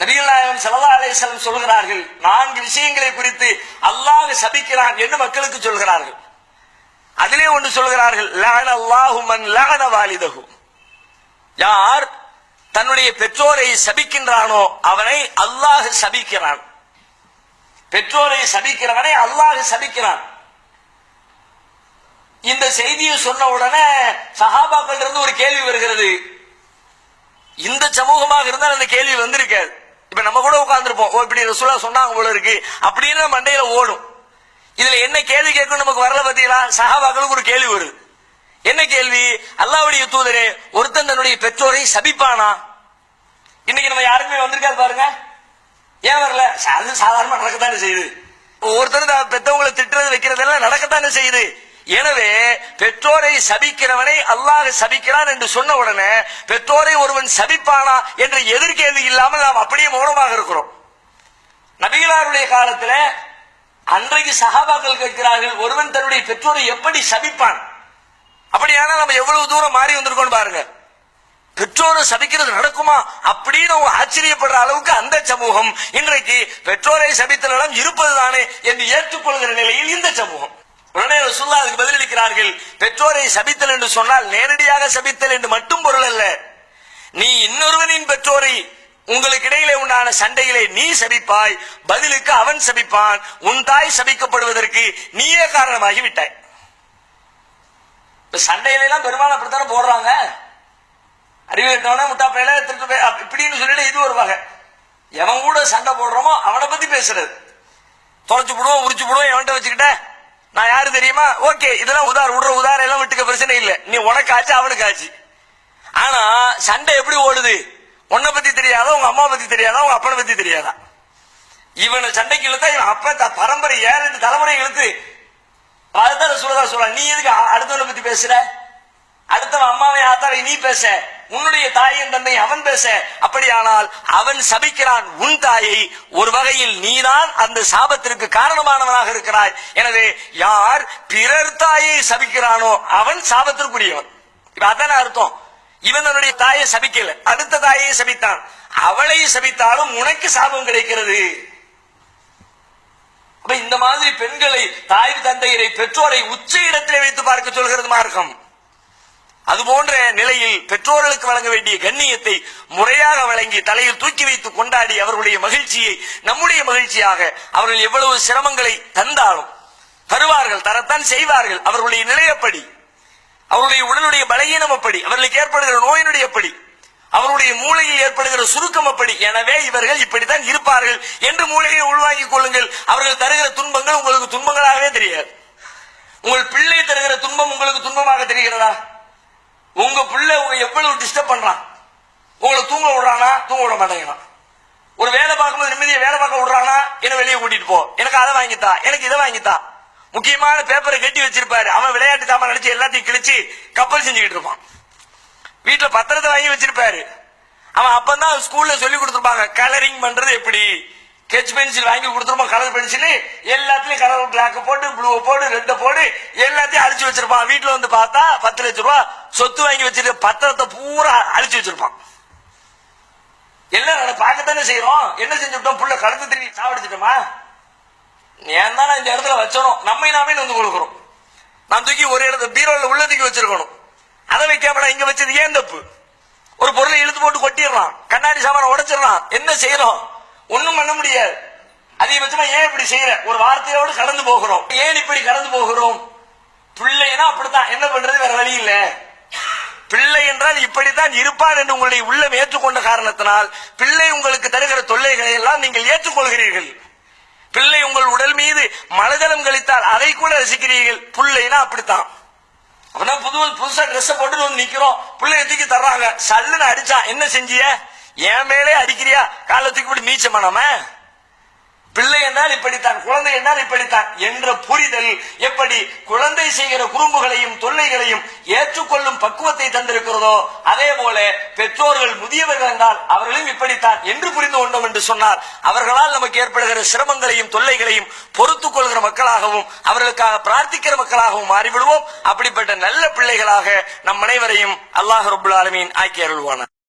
நபிகள் நாயகம் ஸல்லல்லாஹு சொல்கிறார்கள் நான்கு விஷயங்களை குறித்து அல்லாஹ் சபிக்கிறான் என்று மக்களுக்கு சொல்கிறார்கள். அதிலே ஒன்று சொல்கிறார்கள் லஅன அல்லாஹுமன் லஅன யார் தன்னுடைய பெற்றோரை சபிக்கின்றானோ அவனை அல்லாஹ் சபிக்கிறான். பெற்றோரை சபிக்கிறவனை அல்லாஹ் சபிக்கிறான். இந்த செய்தியை சொன்ன உடனே சஹாபாக்கள் இருந்து ஒரு கேள்வி வருகிறது. இந்த சமூகமாக இருந்தால் அந்த கேள்வி வந்திருக்காது. இப்ப நம்ம கூட உட்கார்ந்துருப்போம். ஓ இப்படி ரசூலா சொன்னாங்க போல இருக்கு. அப்படின்னு மண்டையில ஓடும். இதுல என்ன கேள்வி கேட்கும் நமக்கு வரல பாத்தீங்களா? சஹாபாக்களுக்கு ஒரு கேள்வி வருது. என்ன கேள்வி? அல்லாவுடைய தூதரே ஒருத்தன் தன்னுடைய பெற்றோரை சபிப்பானா? இன்னைக்கு நம்ம யாருக்குமே வந்திருக்காது பாருங்க. ஏன் வரல? அது சாதாரணமா நடக்கத்தானே செய்யுது. ஒருத்தர் பெத்தவங்களை திட்டுறது வைக்கிறதெல்லாம் நடக்கத்தானே செய்யுது. எனவே பெற்றோரை சபிக்கிறவனை அல்லாஹ் சபிக்கிறான் என்று சொன்ன உடனே பெற்றோரை ஒருவன் சபிப்பானா என்ற எதிர்கேது இல்லாமல் நாம் அப்படியே மௌனமாக இருக்கிறோம். நபிகளாருடைய காலத்துல அன்றைக்கு சகாபாக்கள் கேட்கிறார்கள் ஒருவன் தன்னுடைய பெற்றோரை எப்படி சபிப்பான்? அப்படியானா நம்ம எவ்வளவு தூரம் மாறி வந்திருக்கோம் பாருங்க. பெற்றோரை சபிக்கிறது நடக்குமா அப்படின்னு அவங்க ஆச்சரியப்படுற அளவுக்கு அந்த சமூகம் இன்றைக்கு பெற்றோரை சபித்த நிலம் இருப்பதுதானே என்று ஏற்றுக்கொள்கிற நிலையில் இந்த சமூகம். உடனே ரசூல்லா அதுக்கு பதிலளிக்கிறார்கள் பெற்றோரை சபித்தல் என்று சொன்னால் நேரடியாக சபித்தல் என்று மட்டும் பொருள் அல்ல. நீ இன்னொருவனின் பெற்றோரை உங்களுக்கு இடையிலே உண்டான சண்டையிலே நீ சபிப்பாய் பதிலுக்கு அவன் சபிப்பான் உன் தாய் சபிக்கப்படுவதற்கு நீயே காரணமாகி விட்டாய். இப்ப சண்டையில எல்லாம் பெரும்பாலும் அப்படித்தானே போடுறாங்க? அறிவு கட்டவன முட்டா பையில திருட்டு இப்படின்னு சொல்லிட்டு இது ஒரு வகை எவன் கூட சண்டை போடுறோமோ அவனை பத்தி பேசுறது. தொலைச்சு போடுவோம் உரிச்சு போடுவோம் எவன்கிட்ட வச்சுக்கிட்ட? நான் யாரு தெரியுமா? ஓகே இதெல்லாம் உதார் விடுற உதார எல்லாம் விட்டுக்க பிரச்சனை இல்ல. நீ உனக்கு ஆச்சு அவனுக்கு ஆச்சு. ஆனா சண்டை எப்படி ஓடுது? உன்னை பத்தி தெரியாதா? உங்க அம்மா பத்தி தெரியாதா? உங்க அப்பனை பத்தி தெரியாதா? இவனை சண்டைக்கு இழுத்தா இவன் அப்ப த- பரம்பரை ஏழு தலைமுறை இழுத்து அதுதான் சொல்லதான் சொல்ல நீ எதுக்கு அடுத்தவனை பத்தி பேசுற? அடுத்தவன் அம்மாவை ஆத்தாவை நீ பேச. உன்னுடைய தாயின் தந்தை அவன் பேச. அப்படியானால் அவன் சபிக்கிறான் உன் தாயை. ஒரு வகையில் நீதான் அந்த சாபத்திற்கு காரணமானவனாக இருக்கிறாய். எனவே யார் பிறர் தாயை சபிக்கிறானோ அவன் சாபத்திற்குரியவன். இப்ப அதான அர்த்தம். இவன் தன்னுடைய தாயை சபிக்கல. அடுத்த தாயை சபித்தான். அவளை சபித்தாலும் உனக்கு சாபம் கிடைக்கிறது. அப்ப இந்த மாதிரி பெண்களை தாய் தந்தையரை பெற்றோரை உச்ச இடத்திலே வைத்து பார்க்க சொல்கிறது மார்க்கம். அது போன்ற நிலையில் பெற்றோர்களுக்கு வழங்க வேண்டிய கண்ணியத்தை முறையாக வழங்கி தலையில் தூக்கி வைத்து கொண்டாடி அவர்களுடைய மகிழ்ச்சியை நம்முடைய மகிழ்ச்சியாக அவர்கள் எவ்வளவு சிரமங்களை தந்தாலும் தருவார்கள் தரத்தான் செய்வார்கள். அவர்களுடைய நிலையப்படி அவருடைய உடலுடைய பலகீனம் அப்படி. அவர்களுக்கு ஏற்படுகிற நோயினுடைய அப்படி. அவருடைய மூளையில் ஏற்படுகிற சுருக்கம் அப்படி. எனவே இவர்கள் இப்படித்தான் இருப்பார்கள் என்று மூளையை உள்வாங்கிக் கொள்ளுங்கள். அவர்கள் தருகிற துன்பங்கள் உங்களுக்கு துன்பங்களாகவே தெரியாது. உங்கள் பிள்ளை தருகிற துன்பம் உங்களுக்கு துன்பமாக தெரிகிறதா? உங்க பிள்ளை உங்க எவ்வளவு டிஸ்டர்ப் பண்றான்? உங்களை தூங்க விடுறானா? தூங்க விட மாட்டேங்கிறான். ஒரு வேலை பார்க்கும்போது நிம்மதியை வேலை பார்க்க விடுறானா? என்ன வெளியே கூட்டிட்டு போ. எனக்கு அதை வாங்கித்தா எனக்கு இதை வாங்கித்தா. முக்கியமான பேப்பரை கட்டி வச்சிருப்பாரு. அவன் விளையாட்டு சாமான் நினைச்சு எல்லாத்தையும் கிழிச்சு கப்பல் செஞ்சுக்கிட்டு இருப்பான். வீட்டுல பத்திரத்தை வாங்கி வச்சிருப்பாரு. அவன் அப்பதான் ஸ்கூல்ல சொல்லி கொடுத்துருப்பாங்க கலரிங் பண்றது எப்படி? ஸ்கெச் பென்சில் வாங்கி கொடுத்துருப்போம் கலர் பென்சில் எல்லாத்துலயும் கலர் பிளாக் போட்டு ப்ளூ போடு ரெட்டை போடு எல்லாத்தையும் அழிச்சு வச்சிருப்பான். வீட்டுல வந்து பார்த்தா பத்து லட்ச ரூபா சொத்து வாங்கி வச்சிருக்க பத்திரத்தை பூரா அழிச்சு வச்சிருப்பான். எல்லாம் நாங்க பார்க்கத்தானே செய்யறோம் என்ன செஞ்சுட்டோம் புள்ள கழுத்து திரும்பி சாவடிச்சிட்டோமா? ஏன் தான் இந்த இடத்துல வச்சணும் நம்மை நாமே வந்து கொடுக்குறோம் நான் தூக்கி ஒரு இடத்துல பீரோல உள்ள தூக்கி வச்சிருக்கணும். அதை வைக்காம இங்க வச்சது ஏன் தப்பு? ஒரு பொருளை இழுத்து போட்டு கொட்டிடுறான் கண்ணாடி சாமான உடைச்சிடறான் என்ன செய்யறோம் ஒண்ணும் பண்ண முடியாது. அதிகபட்சமா ஏன் இப்படி செய்யற? ஒரு வார்த்தையோடு கடந்து போகிறோம். ஏன் இப்படி கடந்து போகிறோம்? பிள்ளைனா அப்படித்தான். என்ன பண்றது? வேற வழி இல்ல. பிள்ளை என்றால் இப்படித்தான் இருப்பான் என்று உங்களுடைய உள்ளம் ஏற்றுக்கொண்ட காரணத்தினால் பிள்ளை உங்களுக்கு தருகிற தொல்லைகளை எல்லாம் நீங்கள் ஏற்றுக்கொள்கிறீர்கள். பிள்ளை உங்கள் உடல் மீது மலஜலம் கழித்தால் அதை கூட ரசிக்கிறீர்கள். பிள்ளைனா அப்படித்தான். அப்பதான் புது புதுசா ட்ரெஸ் போட்டு வந்து நிக்கிறோம். பிள்ளைய தூக்கி தர்றாங்க. சல்லுன்னு அடிச்சா என்ன செஞ்சிய? என் மேலே அடிக்கிறியா? காலத்துக்கு இப்படி போட்டு பிள்ளை என்றால் இப்படித்தான் குழந்தை என்றால் இப்படித்தான் என்ற புரிதல் எப்படி குழந்தை செய்கிற குறும்புகளையும் தொல்லைகளையும் ஏற்றுக்கொள்ளும் பக்குவத்தை தந்திருக்கிறதோ அதே போல பெற்றோர்கள் முதியவர்கள் என்றால் அவர்களும் இப்படித்தான் என்று புரிந்து கொண்டோம் என்று சொன்னார். அவர்களால் நமக்கு ஏற்படுகிற சிரமங்களையும் தொல்லைகளையும் பொறுத்துக் கொள்கிற மக்களாகவும் அவர்களுக்காக பிரார்த்திக்கிற மக்களாகவும் மாறிவிடுவோம். அப்படிப்பட்ட நல்ல பிள்ளைகளாக நம் அனைவரையும் அல்லாஹ் ரபுல் ஆலமீன் ஆக்கி அருள்வானார்